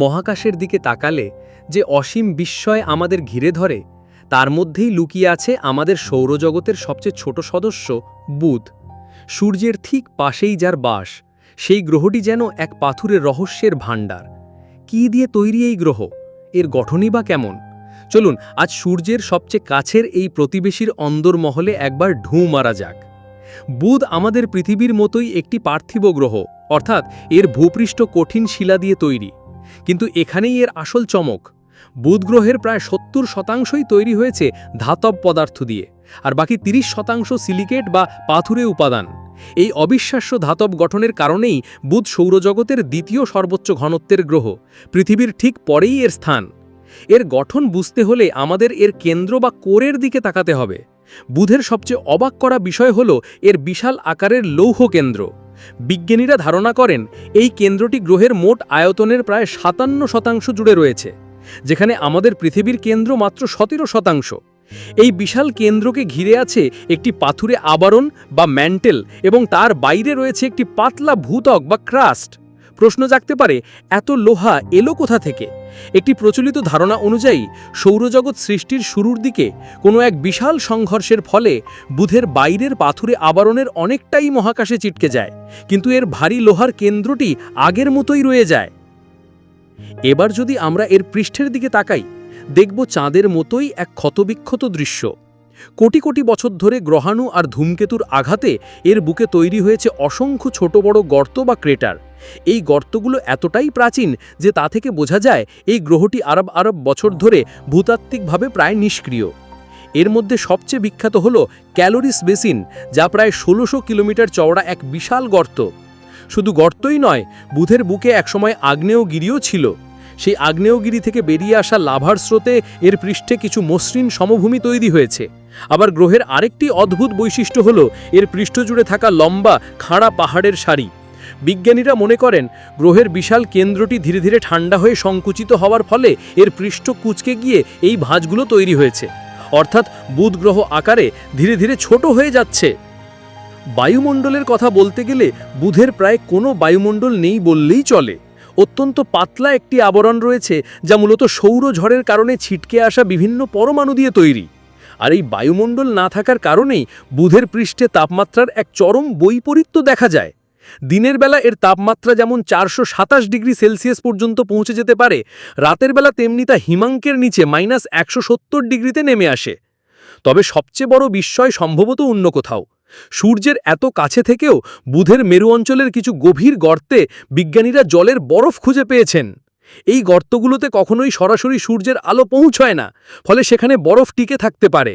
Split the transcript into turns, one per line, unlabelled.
মহাকাশের দিকে তাকালে যে অসীম বিস্ময় আমাদের ঘিরে ধরে, তার মধ্যেই লুকিয়ে আছে আমাদের সৌরজগতের সবচেয়ে ছোট সদস্য, বুধ। সূর্যের ঠিক পাশেই যার বাস, সেই গ্রহটি যেন এক পাথুরের রহস্যের ভাণ্ডার। কি দিয়ে তৈরি এই গ্রহ? এর গঠনই বা কেমন? চলুন, আজ সূর্যের সবচেয়ে কাছের এই প্রতিবেশীর অন্দরমহলে একবার ঢু মারা যাক। বুধ আমাদের পৃথিবীর মতোই একটি পার্থিব গ্রহ, অর্থাৎ এর ভূপৃষ্ঠ কঠিন শিলা দিয়ে তৈরি। কিন্তু এখানেই এর আসল চমক। বুধ গ্রহের প্রায় সত্তর শতাংশই তৈরি হয়েছে ধাতব পদার্থ দিয়ে, আর বাকি ৩০ শতাংশ সিলিকেট বা পাথুরে উপাদান। এই অবিশ্বাস্য ধাতব গঠনের কারণেই বুধ সৌরজগতের দ্বিতীয় সর্বোচ্চ ঘনত্বের গ্রহ, পৃথিবীর ঠিক পরেই এর স্থান। এর গঠন বুঝতে হলে আমাদের এর কেন্দ্র বা কোরের দিকে তাকাতে হবে। বুধের সবচেয়ে অবাক করা বিষয় হল এর বিশাল আকারের লৌহ কেন্দ্র। বিজ্ঞানীরা ধারণা করেন এই কেন্দ্রটি গ্রহের মোট আয়তনের প্রায় সাতান্ন শতাংশ জুড়ে রয়েছে, যেখানে আমাদের পৃথিবীর কেন্দ্র মাত্র সতেরো শতাংশ। এই বিশাল কেন্দ্রকে ঘিরে আছে একটি পাথুরে আবরণ বা ম্যান্টেল এবং তার বাইরে রয়েছে একটি পাতলা ভূতক বা ক্রাস্ট। প্রশ্ন জাগতে পারে, এত লোহা এলো কোথা থেকে? একটি প্রচলিত ধারণা অনুযায়ী, সৌরজগৎ সৃষ্টির শুরুর দিকে কোনো এক বিশাল সংঘর্ষের ফলে বুধের বাইরের পাথুরে আবরণের অনেকটাই মহাকাশে চিটকে যায়, কিন্তু এর ভারী লোহার কেন্দ্রটি আগের মতোই রয়ে যায়। এবার যদি আমরা এর পৃষ্ঠের দিকে তাকাই, দেখব চাঁদের মতোই এক ক্ষতবিক্ষত দৃশ্য। কোটি কোটি বছর ধরে গ্রহাণু আর ধূমকেতুর আঘাতে এর বুকে তৈরি হয়েছে অসংখ্য ছোট বড় গর্ত বা ক্রেটার। এই গর্তগুলো এতটাই প্রাচীন যে তা থেকে বোঝা যায় এই গ্রহটি আরব আরব বছর ধরে ভূতাত্ত্বিকভাবে প্রায় নিষ্ক্রিয়। এর মধ্যে সবচেয়ে বিখ্যাত হল ক্যালোরিস বেসিন, যা প্রায় ষোলোশো কিলোমিটার চওড়া এক বিশাল গর্ত। শুধু গর্তই নয়, বুধের বুকে একসময় আগ্নেয়গিরিও ছিল। সেই আগ্নেয়গিরি থেকে বেরিয়ে আসা লাভার স্রোতে এর পৃষ্ঠে কিছু মসৃণ সমভূমি তৈরি হয়েছে। আবার গ্রহের আরেকটি অদ্ভুত বৈশিষ্ট্য হল, এর পৃষ্ঠ জুড়ে থাকা লম্বা, খাড়া পাহাড়ের সারি। বিজ্ঞানীরা মনে করেন, গ্রহের বিশাল কেন্দ্রটি ধীরে ধীরে ঠান্ডা হয়ে সংকুচিত হওয়ার ফলে এর পৃষ্ঠ কুচকে গিয়ে এই ভাঁজগুলো তৈরি হয়েছে। অর্থাৎ বুধ গ্রহ আকারে ধীরে ধীরে ছোট হয়ে যাচ্ছে। বায়ুমণ্ডলের কথা বলতে গেলে বুধের প্রায় কোনো বায়ুমণ্ডল নেই বললেই চলে। অত্যন্ত পাতলা একটি আবরণ রয়েছে যা মূলত সৌরঝড়ের কারণে ছিটকে আসা বিভিন্ন পরমাণু দিয়ে তৈরি। আর এই বায়ুমণ্ডল না থাকার কারণেই বুধের পৃষ্ঠে তাপমাত্রার এক চরম বৈপরীত্য দেখা যায়। দিনের বেলা এর তাপমাত্রা যেমন চারশো সাতাশ ডিগ্রি সেলসিয়াস পর্যন্ত পৌঁছে যেতে পারে, রাতের বেলা তেমনি তা হিমাঙ্কের নিচে মাইনাস একশো সত্তর ডিগ্রিতে নেমে আসে। তবে সবচেয়ে বড় বিস্ময় সম্ভবত অন্য কোথাও। সূর্যের এত কাছে থেকেও বুধের মেরু অঞ্চলের কিছু গভীর গর্তে বিজ্ঞানীরা জলের বরফ খুঁজে পেয়েছেন। এই গর্তগুলোতে কখনোই সরাসরি সূর্যের আলো পৌঁছয় না, ফলে সেখানে বরফ টিকে থাকতে পারে।